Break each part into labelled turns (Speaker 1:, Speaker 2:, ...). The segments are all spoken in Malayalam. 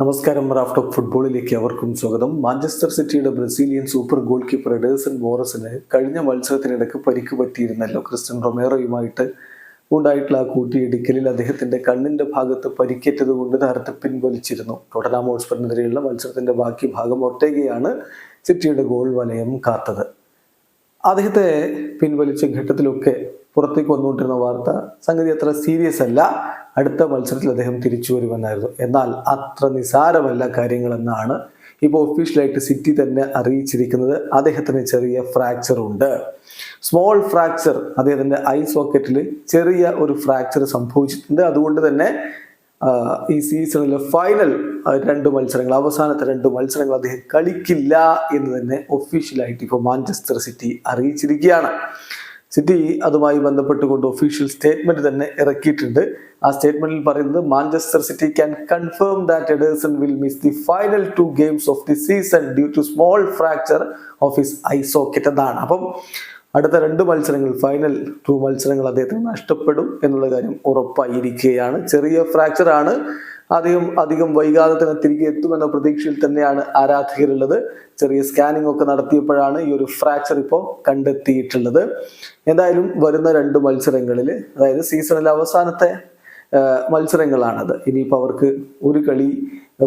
Speaker 1: നമസ്കാരം റാഫ്റ്റ് ഓഫ് ഫുട്ബോളിലേക്ക് അവർക്കും സ്വാഗതം. മാഞ്ചസ്റ്റർ സിറ്റിയുടെ Brazilian super goalkeeper Ederson ബോറസിന് കഴിഞ്ഞ മത്സരത്തിനിടയ്ക്ക് പരിക്ക് പറ്റിയിരുന്നല്ലോ. ക്രിസ്ത്യൻ റൊമേറോയുമായിട്ട് ഉണ്ടായിട്ടുള്ള ആ കൂട്ടിയിടിക്കലിൽ അദ്ദേഹത്തിന്റെ കണ്ണിന്റെ ഭാഗത്ത് പരിക്കേറ്റത് കൊണ്ട് താരത്തെ പിൻവലിച്ചിരുന്നു. ടോട്ടനാം ഹോട്ട്സ്പറിനെതിരെയുള്ള മത്സരത്തിന്റെ ബാക്കി ഭാഗം ഒറ്റയ്ക്കെയാണ് സിറ്റിയുടെ ഗോൾ വലയം കാത്തത്. അദ്ദേഹത്തെ പിൻവലിച്ച ഘട്ടത്തിലൊക്കെ പുറത്തേക്ക് വന്നുകൊണ്ടിരുന്ന വാർത്ത സംഗതി അത്ര സീരിയസ് അല്ല. അടുത്ത മത്സരത്തിൽ അദ്ദേഹം തിരിച്ചു വരുമെന്നായിരുന്നു. എന്നാൽ അത്ര നിസാരമല്ല കാര്യങ്ങളെന്നാണ് ഇപ്പോൾ ഒഫീഷ്യലായിട്ട് സിറ്റി തന്നെ അറിയിച്ചിരിക്കുന്നത്. അദ്ദേഹത്തിന് ചെറിയ ഫ്രാക്ചർ ഉണ്ട്. സ്മോൾ ഫ്രാക്ചർ അദ്ദേഹത്തിന്റെ ഐ സോക്കറ്റിൽ ചെറിയ ഒരു ഫ്രാക്ചർ സംഭവിച്ചിട്ടുണ്ട്. അതുകൊണ്ട് തന്നെ ഈ സീസണിലെ ഫൈനൽ രണ്ട് മത്സരങ്ങൾ അവസാനത്തെ രണ്ട് മത്സരങ്ങൾ അദ്ദേഹം കളിക്കില്ല എന്ന് തന്നെ ഒഫീഷ്യലായിട്ട് ഇപ്പോൾ മാഞ്ചസ്റ്റർ സിറ്റി അറിയിച്ചിരിക്കുകയാണ്. സിറ്റി അതുമായി ബന്ധപ്പെട്ടുകൊണ്ട് ഒഫീഷ്യൽ സ്റ്റേറ്റ്മെന്റ് തന്നെ ഇറക്കിയിട്ടുണ്ട്. ആ സ്റ്റേറ്റ്മെന്റിൽ പറയുന്നത് Manchester City can confirm that Ederson will miss the final two games of the season due to small fracture of his eye socket എന്നാണ് അപ്പം അടുത്ത രണ്ട് മത്സരങ്ങൾ ഫൈനൽ ടു മത്സരങ്ങൾ അദ്ദേഹത്തിന് നഷ്ടപ്പെടും എന്നുള്ള കാര്യം ഉറപ്പായിരിക്കുകയാണ്. ചെറിയ ഫ്രാക്ചർ ആണ്. അധികം അധികം വൈകാതെ തന്നെ തിരികെ എത്തുമെന്ന പ്രതീക്ഷയിൽ തന്നെയാണ് ആരാധകരുള്ളത്. ചെറിയ സ്കാനിംഗ് ഒക്കെ നടത്തിയപ്പോഴാണ് ഈ ഒരു ഫ്രാക്ചർ ഇപ്പോൾ കണ്ടെത്തിയിട്ടുള്ളത്. എന്തായാലും വരുന്ന രണ്ട് മത്സരങ്ങളിൽ അതായത് സീസണിലെ അവസാനത്തെ മത്സരങ്ങളാണത്. ഇനിയിപ്പോൾ അവർക്ക് ഒരു കളി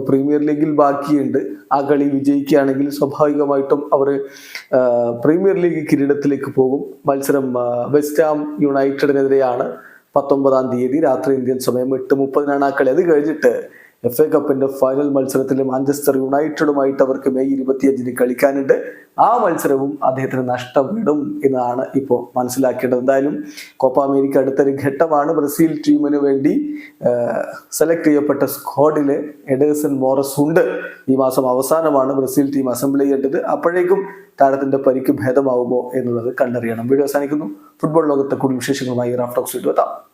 Speaker 1: പ്രീമിയർ ലീഗിൽ ബാക്കിയുണ്ട്. ആ കളി വിജയിക്കുകയാണെങ്കിൽ സ്വാഭാവികമായിട്ടും അവർ പ്രീമിയർ ലീഗ് കിരീടത്തിലേക്ക് പോകും. മത്സരം വെസ്റ്റാം യുണൈറ്റഡിനെതിരെയാണ് പത്തൊമ്പതാം തീയതി രാത്രി ഇന്ത്യൻ സമയം എട്ട് മുപ്പതിനാണ് ആ കളി. അത് കഴിഞ്ഞിട്ട് എഫ് എ കപ്പിന്റെ ഫൈനൽ മത്സരത്തിൽ മാഞ്ചസ്റ്റർ യുണൈറ്റഡുമായിട്ട് അവർക്ക് മെയ് ഇരുപത്തിയഞ്ചിന് കളിക്കാനുണ്ട്. ആ മത്സരവും അദ്ദേഹത്തിന് നഷ്ടപ്പെടും എന്നാണ് ഇപ്പോൾ മനസ്സിലാക്കേണ്ടത്. എന്തായാലും കോപ്പ അമേരിക്ക അടുത്തൊരു ഘട്ടമാണ് ബ്രസീൽ ടീമിന് വേണ്ടി സെലക്ട് ചെയ്യപ്പെട്ട സ്ക്വാഡിൽ എഡേഴ്സൺ മോറസ് ഉണ്ട്. ഈ മാസം അവസാനമാണ് ബ്രസീൽ ടീം അസംബ്ലി ചെയ്യേണ്ടത്. അപ്പോഴേക്കും താരത്തിന്റെ പരിക്ക് ഭേദമാവുമോ എന്നുള്ളത് കണ്ടറിയണം. വീഡിയോ അവസാനിക്കുന്നു. ഫുട്ബോൾ ലോകത്തെ കൂടുതൽ വിശേഷങ്ങളുമായി റാഫ്റ്റോക്സ് എത്താം.